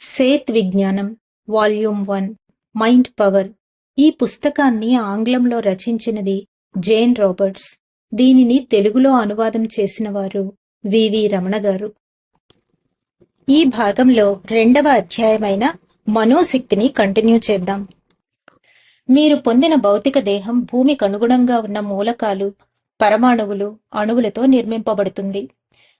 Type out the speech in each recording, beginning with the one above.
Seth విజ్ఞానం volume one mind power. ఈ పుస్తకాన్ని ఆంగ్లంలో రచించినది జేన్ రాబర్ట్స్. దీనిని తెలుగులో అనువాదం చేసిన వారు వివి రమణ గారు. ఈ భాగంలో రెండవ అధ్యాయమైన మనోశక్తిని కంటిన్యూ చేద్దాం. మీరు పొందిన భౌతిక దేహం భూమికి అనుగుణంగా ఉన్న మూలకాలు పరమాణువులు అణువులతో నిర్మింపబడుతుంది.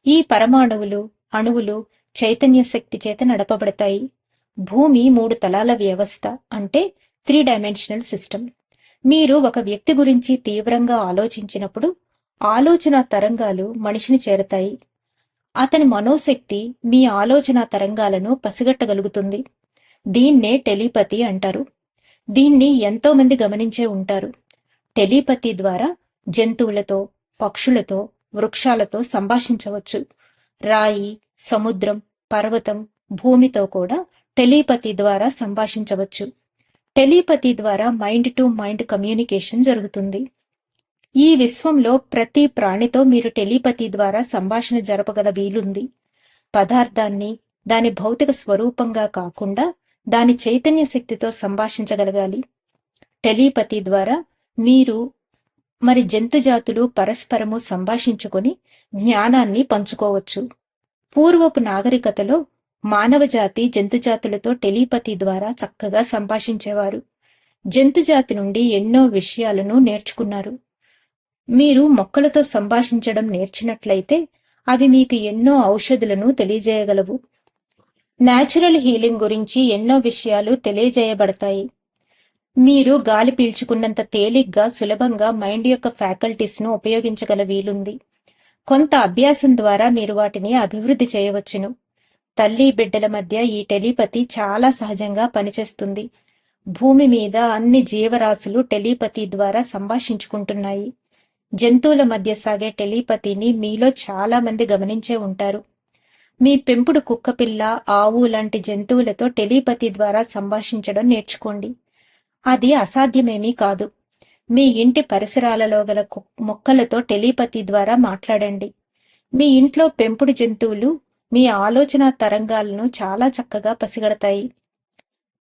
ఈ పరమాణువులు అణువులు చైతన్య శక్తి చేత నడపబడతాయి. భూమి మూడు తలాల వ్యవస్థ అంటే త్రీ డైమెన్షనల్ సిస్టమ్. మీరు ఒక వ్యక్తి గురించి తీవ్రంగా ఆలోచించినప్పుడు ఆలోచన తరంగాలు మనిషిని చేరతాయి. అతని మనోశక్తి మీ ఆలోచన తరంగాలను పసిగట్టగలుగుతుంది. దీన్నే టెలిపతి అంటారు. దీన్ని ఎంతో మంది గమనించే ఉంటారు. టెలిపతి ద్వారా జంతువులతో పక్షులతో వృక్షాలతో సంభాషించవచ్చు. రాయి సముద్రం పర్వతం భూమితో కూడా టెలిపతి ద్వారా సంభాషించవచ్చు. టెలిపతి ద్వారా మైండ్ టు మైండ్ కమ్యూనికేషన్ జరుగుతుంది. ఈ విశ్వంలో ప్రతి ప్రాణితో మీరు టెలిపతి ద్వారా సంభాషణ జరపగల వీలుంది. పదార్థాన్ని దాని భౌతిక స్వరూపంగా కాకుండా దాని చైతన్య శక్తితో సంభాషించగలగాలి. టెలిపతి ద్వారా మీరు మరి జంతుజాతులు పరస్పరము సంభాషించుకొని జ్ఞానాన్ని పంచుకోవచ్చు. పూర్వపు నాగరికతలో మానవజాతి జంతుజాతులతో టెలిపతి ద్వారా చక్కగా సంభాషించేవారు. జంతుజాతి నుండి ఎన్నో విషయాలను నేర్చుకున్నారు. మీరు మొక్కలతో సంభాషించడం నేర్చినట్లయితే అవి మీకు ఎన్నో ఔషధులను తెలియజేయగలవు. న్యాచురల్ హీలింగ్ గురించి ఎన్నో విషయాలు తెలియజేయబడతాయి. మీరు గాలి పీల్చుకున్నంత తేలిగ్గా సులభంగా మైండ్ యొక్క ఫ్యాకల్టీస్ను ఉపయోగించగల వీలుంది. కొంత అభ్యాసం ద్వారా మీరు వాటిని అభివృద్ధి చేయవచ్చును. తల్లి బిడ్డల మధ్య ఈ టెలిపతి చాలా సహజంగా పనిచేస్తుంది. భూమి మీద అన్ని జీవరాశులు టెలిపతి ద్వారా సంభాషించుకుంటున్నాయి. జంతువుల మధ్య సాగే టెలిపతిని మీలో చాలా మంది గమనించే ఉంటారు. మీ పెంపుడు కుక్కపిల్ల ఆవు లాంటి జంతువులతో టెలిపతి ద్వారా సంభాషించడం నేర్చుకోండి. అది అసాధ్యమేమీ కాదు. మీ ఇంటి పరిసరాలలో గల మొక్కలతో టెలిపతి ద్వారా మాట్లాడండి. మీ ఇంట్లో పెంపుడు జంతువులు మీ ఆలోచన తరంగాలను చాలా చక్కగా పసిగడతాయి.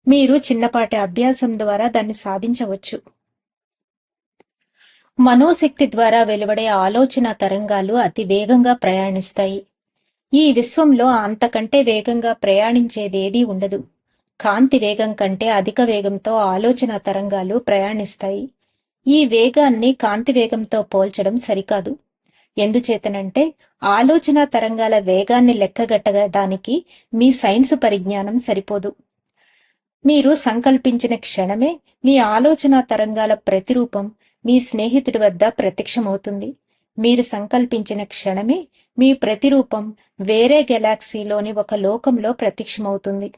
మీరు చిన్నపాటి అభ్యాసం ద్వారా దాన్ని సాధించవచ్చు. మనోశక్తి ద్వారా వెలువడే ఆలోచన తరంగాలు అతి వేగంగా ప్రయాణిస్తాయి. ఈ విశ్వంలో అంతకంటే వేగంగా ప్రయాణించేదేదీ ఉండదు. కాంతి వేగం కంటే అధిక వేగంతో ఆలోచన తరంగాలు ప్రయాణిస్తాయి. ఈ వేగాన్ని కాంతి వేగంతో పోల్చడం సరికాదు. ఎందుచేతనంటే ఆలోచన తరంగాల వేగాన్ని లెక్కగట్టడానికి మీ సైన్సు పరిజ్ఞానం సరిపోదు. మీరు సంకల్పించిన క్షణమే మీ ఆలోచన తరంగాల ప్రతిరూపం మీ స్నేహితుడి వద్ద ప్రత్యక్షమవుతుంది. మీరు సంకల్పించిన క్షణమే మీ ప్రతిరూపం వేరే గెలాక్సీలోని ఒక లోకంలో ప్రత్యక్షమవుతుంది.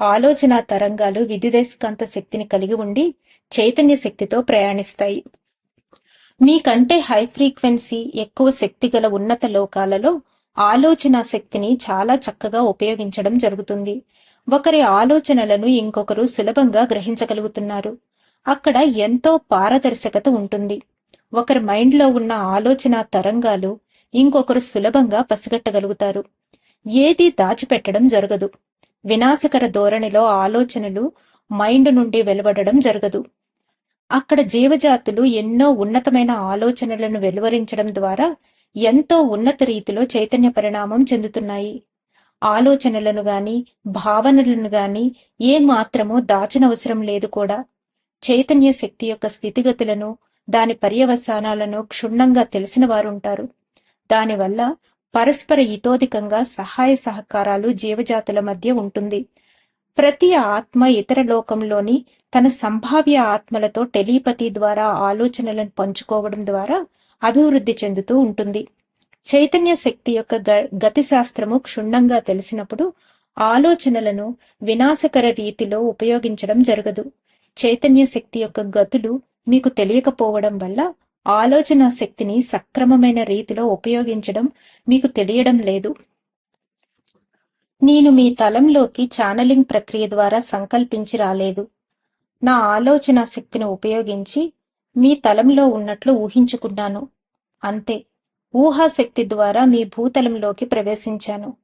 ఆలోచన తరంగాలు విద్యుదయస్కాంత శక్తిని కలిగి ఉండి చైతన్య శక్తితో ప్రయాణిస్తాయి. మీకంటే హై ఫ్రీక్వెన్సీ ఎక్కువ శక్తి గల ఉన్నత లోకాలలో ఆలోచన శక్తిని చాలా చక్కగా ఉపయోగించడం జరుగుతుంది. ఒకరి ఆలోచనలను ఇంకొకరు సులభంగా గ్రహించగలుగుతున్నారు. అక్కడ ఎంతో పారదర్శకత ఉంటుంది. ఒకరి మైండ్లో ఉన్న ఆలోచన తరంగాలు ఇంకొకరు సులభంగా పసిగట్టగలుగుతారు. ఏది దాచిపెట్టడం జరగదు. వినాశకర ధోరణిలో ఆలోచనలు మైండ్ నుండి వెలువడడం జరగదు. అక్కడ జీవజాతులు ఎన్నో ఉన్నతమైన ఆలోచనలను వెలువరించడం ద్వారా ఎంతో ఉన్నత రీతిలో చైతన్య పరిణామం చెందుతున్నాయి. ఆలోచనలను గాని భావనలను గాని ఏ మాత్రము దాచనవసరం లేదు కూడా. చైతన్య శక్తి యొక్క స్థితిగతులను దాని పర్యవసానాలను క్షుణ్ణంగా తెలిసిన వారుంటారు. దానివల్ల పరస్పర ఇతోధికంగా సహాయ సహకారాలు జీవజాతుల మధ్య ఉంటుంది. ప్రతి ఆత్మ ఇతర లోకంలోని తన సంభావ్య ఆత్మలతో టెలిపతి ద్వారా ఆలోచనలను పంచుకోవడం ద్వారా అభివృద్ధి చెందుతూ ఉంటుంది. చైతన్య శక్తి యొక్క గతి శాస్త్రము క్షుణ్ణంగా తెలిసినప్పుడు ఆలోచనలను వినాశకర రీతిలో ఉపయోగించడం జరగదు. చైతన్య శక్తి యొక్క గతులు మీకు తెలియకపోవడం వల్ల ఆలోచన శక్తిని సక్రమమైన రీతిలో ఉపయోగించడం మీకు తెలియడం లేదు. నేను మీ తలంలోకి ఛానలింగ్ ప్రక్రియ ద్వారా సంకల్పించి రాలేదు. నా ఆలోచన శక్తిని ఉపయోగించి మీ తలంలో ఉన్నట్లు ఊహించుకున్నాను. అంతే. ఊహాశక్తి ద్వారా మీ భూతలంలోకి ప్రవేశించాను.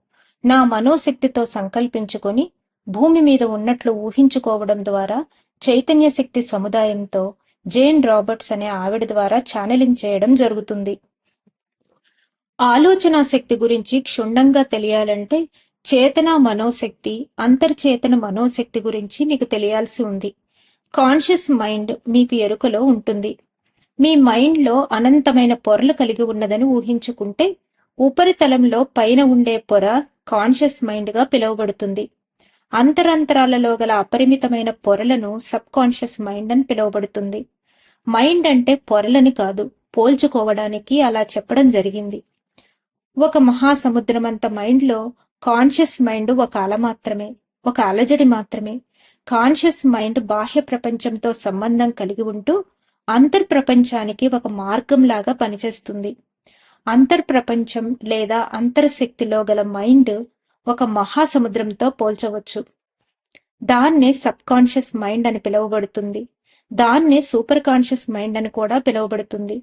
నా మనోశక్తితో సంకల్పించుకొని భూమి మీద ఉన్నట్లు ఊహించుకోవడం ద్వారా చైతన్య శక్తి సముదాయంతో జేన్ రాబర్ట్స్ అనే ఆవిడ ద్వారా ఛానలింగ్ చేయడం జరుగుతుంది. ఆలోచనా శక్తి గురించి క్షుణ్ణంగా తెలియాలంటే చేతన మనోశక్తి అంతర్చేతన మనోశక్తి గురించి మీకు తెలియాల్సి ఉంది. కాన్షియస్ మైండ్ మీకు ఎరుకలో ఉంటుంది. మీ మైండ్లో అనంతమైన పొరలు కలిగి ఉన్నదని ఊహించుకుంటే ఉపరితలంలో పైన ఉండే పొర కాన్షియస్ మైండ్గా పిలువబడుతుంది. అంతరంతరాలలో గల అపరిమితమైన పొరలను సబ్ కాన్షియస్ మైండ్ అని పిలువబడుతుంది. మైండ్ అంటే పొరలని కాదు పోల్చుకోవడానికి అలా చెప్పడం జరిగింది. ఒక మహాసముద్రమంత మైండ్లో కాన్షియస్ మైండ్ ఒక అల మాత్రమే ఒక అలజడి మాత్రమే కాన్షియస్ మైండ్ బాహ్య ప్రపంచంతో సంబంధం కలిగి ఉంటూ అంతర్ ప్రపంచానికి ఒక మార్గంలాగా పనిచేస్తుంది. అంతర్ ప్రపంచం లేదా అంతర్శక్తిలో గల మైండ్ ఒక మహాసముద్రంతో పోల్చవచ్చు. దాన్నే సబ్ కాన్షియస్ మైండ్ అని పిలువబడుతుంది. దాన్నే సూపర్ కాన్షియస్ మైండ్ అని కూడా పిలువబడుతుంది.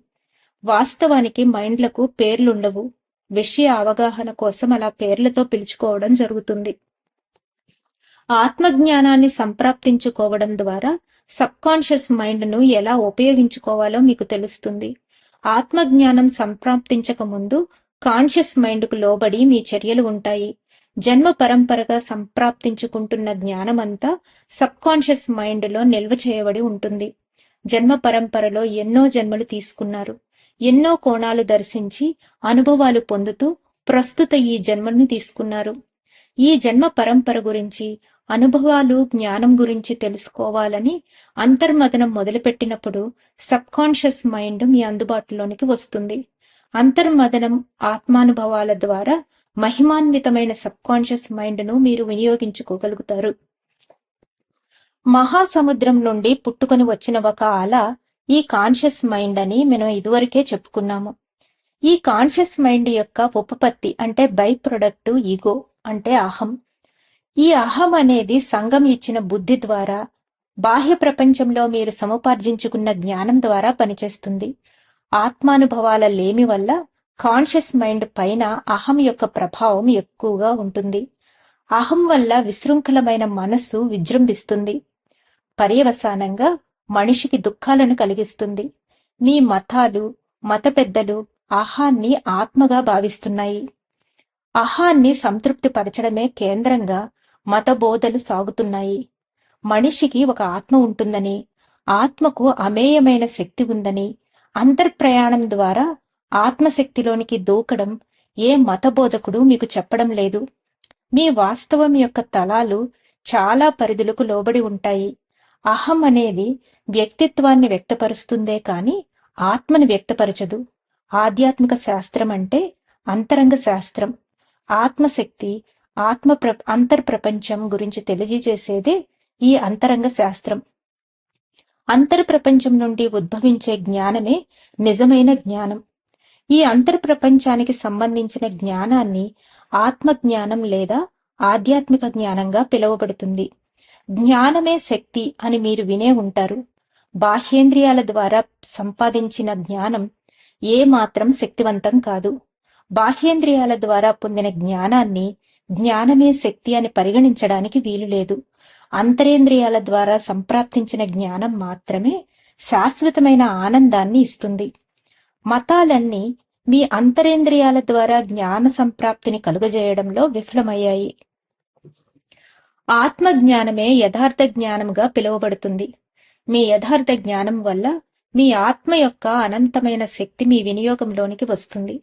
వాస్తవానికి మైండ్లకు పేర్లుండవు. విషయ అవగాహన కోసం అలా పేర్లతో పిలుచుకోవడం జరుగుతుంది. ఆత్మజ్ఞానాన్ని సంప్రాప్తించుకోవడం ద్వారా సబ్ కాన్షియస్ మైండ్ను ఎలా ఉపయోగించుకోవాలో మీకు తెలుస్తుంది. ఆత్మజ్ఞానం సంప్రాప్తించక ముందు కాన్షియస్ మైండ్కు లోబడి మీ చర్యలు ఉంటాయి. జన్మ పరంపరగా సంప్రాప్తించుకుంటున్న జ్ఞానమంతా సబ్ కాన్షియస్ మైండ్లో నిల్వ చేయబడి ఉంటుంది. జన్మ పరంపరలో ఎన్నో జన్మలు తీసుకున్నారు. ఎన్నో కోణాలు దర్శించి అనుభవాలు పొందుతూ ప్రస్తుత ఈ జన్మను తీసుకున్నారు. ఈ జన్మ పరంపర గురించి అనుభవాలు జ్ఞానం గురించి తెలుసుకోవాలని అంతర్మదనం మొదలుపెట్టినప్పుడు సబ్ కాన్షియస్ మైండ్ మీ అందుబాటులోనికి వస్తుంది. అంతర్మదనం ఆత్మానుభవాల ద్వారా మహిమాన్వితమైన సబ్ కాన్షియస్ మైండ్ను మీరు వినియోగించుకోగలుగుతారు. మహాసముద్రం నుండి పుట్టుకొని వచ్చిన ఒక ఆల ఈ కాన్షియస్ మైండ్ అని మనం ఇదివరకే చెప్పుకున్నాము. ఈ కాన్షియస్ మైండ్ యొక్క ఉపపత్తి అంటే బై ప్రొడక్ట్ ఈగో. అంటే అహం. ఈ అహం అనేది సంఘం ఇచ్చిన బుద్ధి ద్వారా బాహ్య ప్రపంచంలో మీరు సముపార్జించుకున్న జ్ఞానం ద్వారా పనిచేస్తుంది. ఆత్మానుభవాల లేమి వల్ల కాన్షియస్ మైండ్ పైన అహం యొక్క ప్రభావం ఎక్కువగా ఉంటుంది. అహం వల్ల విశృంఖలమైన మనస్సు విజృంభిస్తుంది. పర్యవసానంగా మనిషికి దుఃఖాలను కలిగిస్తుంది. మీ మతాలు మత పెద్దలు అహాన్ని ఆత్మగా భావిస్తున్నాయి. అహాన్ని సంతృప్తిపరచడమే కేంద్రంగా మత బోధలు సాగుతున్నాయి. మనిషికి ఒక ఆత్మ ఉంటుందని ఆత్మకు అమేయమైన శక్తి ఉందని అంతర్ప్రయాణం ద్వారా ఆత్మశక్తిలోనికి దూకడం ఏ మత బోధకుడు మీకు చెప్పడం లేదు. మీ వాస్తవం యొక్క తలాలు చాలా పరిధులకు లోబడి ఉంటాయి. అహం అనేది వ్యక్తిత్వాన్ని వ్యక్తపరుస్తుందే కాని ఆత్మని వ్యక్తపరచదు. ఆధ్యాత్మిక శాస్త్రం అంటే అంతరంగ శాస్త్రం. ఆత్మశక్తి ఆత్మ ప్ర అంతర్ప్రపంచం గురించి తెలియజేసేదే ఈ అంతరంగ శాస్త్రం. అంతర్ప్రపంచం నుండి ఉద్భవించే జ్ఞానమే నిజమైన జ్ఞానం. ఈ అంతర్ప్రపంచానికి సంబంధించిన జ్ఞానాన్ని ఆత్మజ్ఞానం లేదా ఆధ్యాత్మిక జ్ఞానంగా పిలువబడుతుంది. జ్ఞానమే శక్తి అని మీరు వినే ఉంటారు. బాహ్యేంద్రియాల ద్వారా సంపాదించిన జ్ఞానం ఏ మాత్రం శక్తివంతం కాదు. బాహ్యేంద్రియాల ద్వారా పొందిన జ్ఞానాన్ని జ్ఞానమే శక్తి అని పరిగణించడానికి వీలు లేదు. అంతరేంద్రియాల ద్వారా సంప్రాప్తించిన జ్ఞానం మాత్రమే శాశ్వతమైన ఆనందాన్ని ఇస్తుంది. మతాలన్నీ మీ అంతరేంద్రియాల ద్వారా జ్ఞాన సంప్రాప్తిని కలుగజేయడంలో విఫలమయ్యాయి. ఆత్మ జ్ఞానమే యథార్థ జ్ఞానముగా పిలువబడుతుంది. మీ యథార్థ జ్ఞానం వల్ల మీ ఆత్మ యొక్క అనంతమైన శక్తి మీ వినియోగంలోనికి వస్తుంది.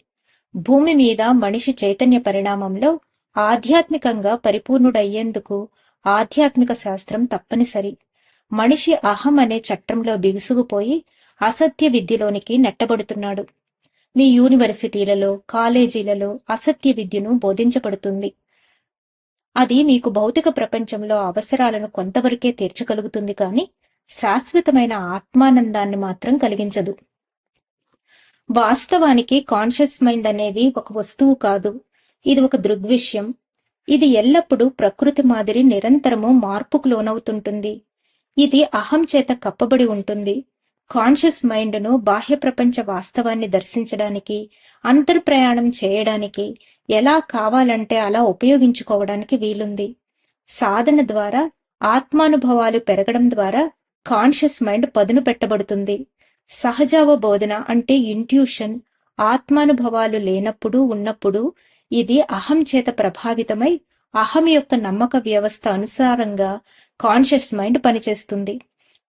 భూమి మీద మనిషి చైతన్య పరిణామంలో ఆధ్యాత్మికంగా పరిపూర్ణుడయ్యేందుకు ఆధ్యాత్మిక శాస్త్రం తప్పనిసరి. మనిషి అహం అనే చట్రంలో బిగుసుకుపోయి అసత్య విద్యలోనికి నెట్టబడుతున్నాడు. మీ యూనివర్సిటీలలో కాలేజీలలో అసత్య విద్యను బోధించబడుతుంది. అది మీకు భౌతిక ప్రపంచంలో అవసరాలను కొంతవరకే తీర్చగలుగుతుంది కానీ శాశ్వతమైన ఆత్మానందాన్ని మాత్రం కలిగించదు. వాస్తవానికి కాన్షియస్ మైండ్ అనేది ఒక వస్తువు కాదు. ఇది ఒక దృగ్విషయం. ఇది ఎల్లప్పుడూ ప్రకృతి మాదిరి నిరంతరము మార్పుకు లోనవుతుంటుంది. ఇది అహం చేత కప్పబడి ఉంటుంది. కాన్షియస్ మైండ్ను బాహ్య ప్రపంచ వాస్తవాన్ని దర్శించడానికి అంతర్ప్రయాణం చేయడానికి ఎలా కావాలంటే అలా ఉపయోగించుకోవడానికి వీలుంది. సాధన ద్వారా ఆత్మానుభవాలు పెరగడం ద్వారా కాన్షియస్ మైండ్ పదును పెట్టబడుతుంది. సహజావబోధన అంటే ఇంట్యూషన్ ఆత్మానుభవాలు లేనప్పుడు ఉన్నప్పుడు ఇది అహం చేత ప్రభావితమై అహం యొక్క నమ్మక వ్యవస్థ అనుసారంగా కాన్షియస్ మైండ్ పనిచేస్తుంది.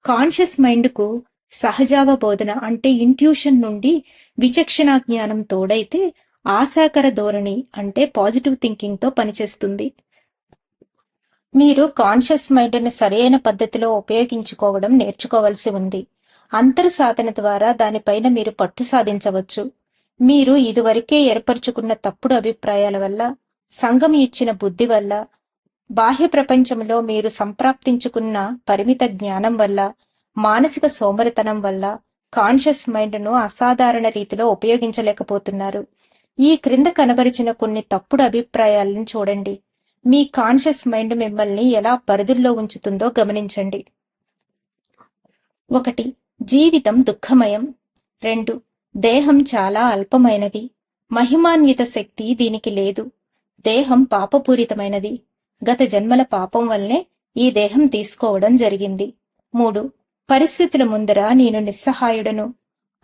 కాన్షియస్ మైండ్కు సహజావబోధన అంటే ఇంట్యూషన్ నుండి విచక్షణ జ్ఞానం తోడైతే ఆశాకర ధోరణి అంటే పాజిటివ్ థింకింగ్తో పనిచేస్తుంది. మీరు కాన్షియస్ మైండ్ని సరైన పద్ధతిలో ఉపయోగించుకోవడం నేర్చుకోవలసి ఉంది. అంతర్సాధన ద్వారా దానిపైన మీరు పట్టు సాధించవచ్చు. మీరు ఇదివరకే ఏర్పరచుకున్న తప్పుడు అభిప్రాయాల వల్ల సంఘం ఇచ్చిన బుద్ధి వల్ల బాహ్య ప్రపంచంలో మీరు సంప్రాప్తించుకున్న పరిమిత జ్ఞానం వల్ల మానసిక సోమరితనం వల్ల కాన్షియస్ మైండ్ను అసాధారణ రీతిలో ఉపయోగించలేకపోతున్నారు. ఈ క్రింద కనబరిచిన కొన్ని తప్పుడు అభిప్రాయాలను చూడండి. మీ కాన్షియస్ మైండ్ మిమ్మల్ని ఎలా పరిధుల్లో ఉంచుతుందో గమనించండి. ఒకటి జీవితం దుఃఖమయం. రెండు దేహం చాలా అల్పమైనది. మహిమాన్విత శక్తి దీనికి లేదు. దేహం పాపపూరితమైనది. గత జన్మల పాపం వల్లే ఈ దేహం తీసుకోవడం జరిగింది. మూడు పరిస్థితుల ముందర నేను నిస్సహాయుడను.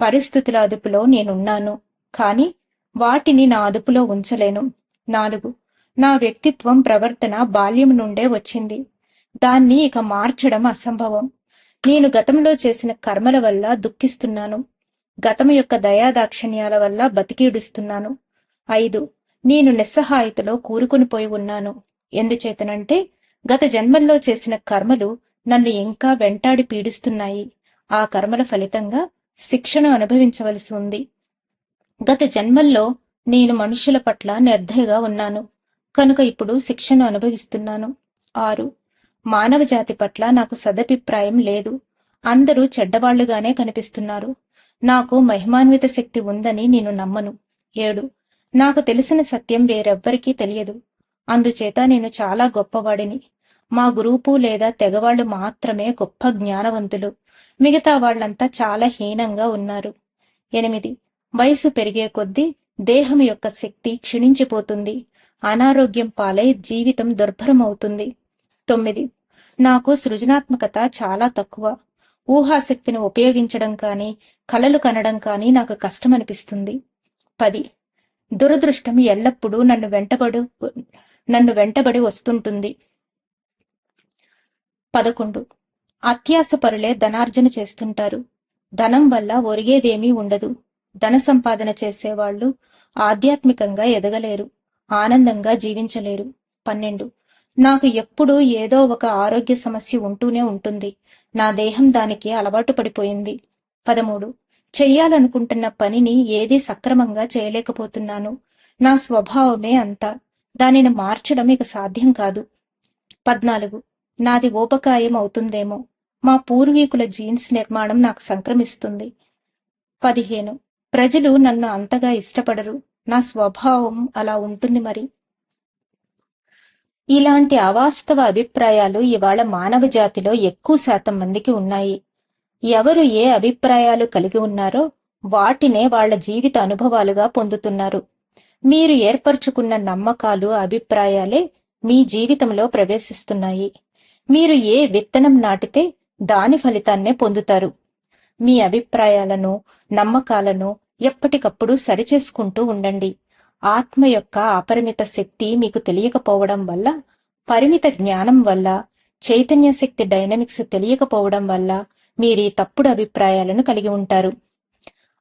పరిస్థితుల అదుపులో నేనున్నాను. కాని వాటిని నా అదుపులో ఉంచలేను. నాలుగు నా వ్యక్తిత్వం ప్రవర్తన బాల్యం నుండే వచ్చింది. దాన్ని ఇక మార్చడం అసంభవం. నేను గతంలో చేసిన కర్మల వల్ల దుఃఖిస్తున్నాను. గతం యొక్క దయాదాక్షిణ్యాల వల్ల బతికీడుస్తున్నాను ఐదు నేను నిస్సహాయతలో కూరుకునిపోయి ఉన్నాను. ఎందుచేతనంటే గత జన్మల్లో చేసిన కర్మలు నన్ను ఇంకా వెంటాడి పీడిస్తున్నాయి. ఆ కర్మల ఫలితంగా శిక్షను అనుభవించవలసి ఉంది. గత జన్మల్లో నేను మనుషుల పట్ల నిర్దయగా ఉన్నాను. కనుక ఇప్పుడు శిక్షను అనుభవిస్తున్నాను. ఆరు మానవ జాతి పట్ల నాకు సదభిప్రాయం లేదు. అందరూ చెడ్డవాళ్ళుగానే కనిపిస్తున్నారు. నాకు మహిమాన్విత శక్తి ఉందని నేను నమ్మను. ఏడు. నాకు తెలిసిన సత్యం వేరెవ్వరికీ తెలియదు. అందుచేత నేను చాలా గొప్పవాడిని. మా గ్రూపు లేదా తెగవాళ్ళు మాత్రమే గొప్ప జ్ఞానవంతులు. మిగతా వాళ్ళంతా చాలా హీనంగా ఉన్నారు. ఎనిమిది. వయసు పెరిగే కొద్దీ దేహం యొక్క శక్తి క్షీణించిపోతుంది. అనారోగ్యం పాలై జీవితం దుర్భరమవుతుంది. తొమ్మిది. నాకు సృజనాత్మకత చాలా తక్కువ. ఊహాశక్తిని ఉపయోగించడం కానీ కలలు కనడం కానీ నాకు కష్టమనిపిస్తుంది. పది. దురదృష్టం ఎల్లప్పుడూ నన్ను వెంటబడు నన్ను వెంటబడి వస్తుంటుంది. పదకొండు. అత్యాసపరులే ధనార్జన చేస్తుంటారు. ధనం వల్ల ఒరిగేదేమీ ఉండదు. ధన సంపాదన చేసేవాళ్ళు ఆధ్యాత్మికంగా ఎదగలేరు. ఆనందంగా జీవించలేరు. పన్నెండు. నాకు ఎప్పుడూ ఏదో ఒక ఆరోగ్య సమస్య ఉంటూనే ఉంటుంది. నా దేహం దానికి అలవాటు పడిపోయింది. పదమూడు. చెయ్యాలనుకుంటున్న పనిని ఏదీ సక్రమంగా చేయలేకపోతున్నాను. నా స్వభావమే అంతా. దానిని మార్చడం ఇక సాధ్యం కాదు. పద్నాలుగు. నాది ఊపకాయం అవుతుందేమో. మా పూర్వీకుల జీన్స్ నిర్మాణం నాకు సంక్రమిస్తుంది. పదిహేను. ప్రజలు నన్ను అంతగా ఇష్టపడరు. నా స్వభావం అలా ఉంటుంది మరి. ఇలాంటి అవాస్తవ అభిప్రాయాలు ఇవాళ మానవ జాతిలో ఎక్కువ శాతం మందికి ఉన్నాయి. ఎవరు ఏ అభిప్రాయాలు కలిగి ఉన్నారో వాటినే వాళ్ళ జీవిత అనుభవాలుగా పొందుతున్నారు. మీరు ఏర్పరచుకున్న నమ్మకాలు అభిప్రాయాలే మీ జీవితంలో ప్రవేశిస్తున్నాయి. మీరు ఏ విత్తనం నాటితే దాని ఫలితాన్నే పొందుతారు. మీ అభిప్రాయాలను నమ్మకాలను ఎప్పటికప్పుడు సరిచేసుకుంటూ ఉండండి. ఆత్మ యొక్క అపరిమిత శక్తి మీకు తెలియకపోవడం వల్ల పరిమిత జ్ఞానం వల్ల చైతన్య శక్తి డైనమిక్స్ తెలియకపోవడం వల్ల మీరీ తప్పుడు అభిప్రాయాలను కలిగి ఉంటారు.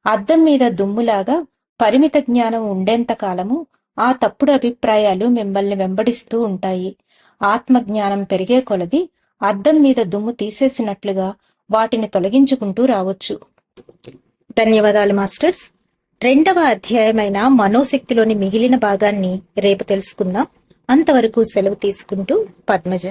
అద్దం మీద దుమ్ములాగా పరిమిత జ్ఞానం ఉండేంత కాలము ఆ తప్పుడు అభిప్రాయాలు మిమ్మల్ని వెంబడిస్తూ ఉంటాయి. ఆత్మజ్ఞానం పెరిగే కొలది అద్దం మీద దుమ్ము తీసేసినట్లుగా వాటిని తొలగించుకుంటూ రావచ్చు. ధన్యవాదాలు మాస్టర్స్. రెండవ అధ్యాయమైన మనోశక్తిలోని మిగిలిన భాగాన్ని రేపు తెలుసుకుందాం. అంతవరకు సెలవు తీసుకుంటూ పద్మజ.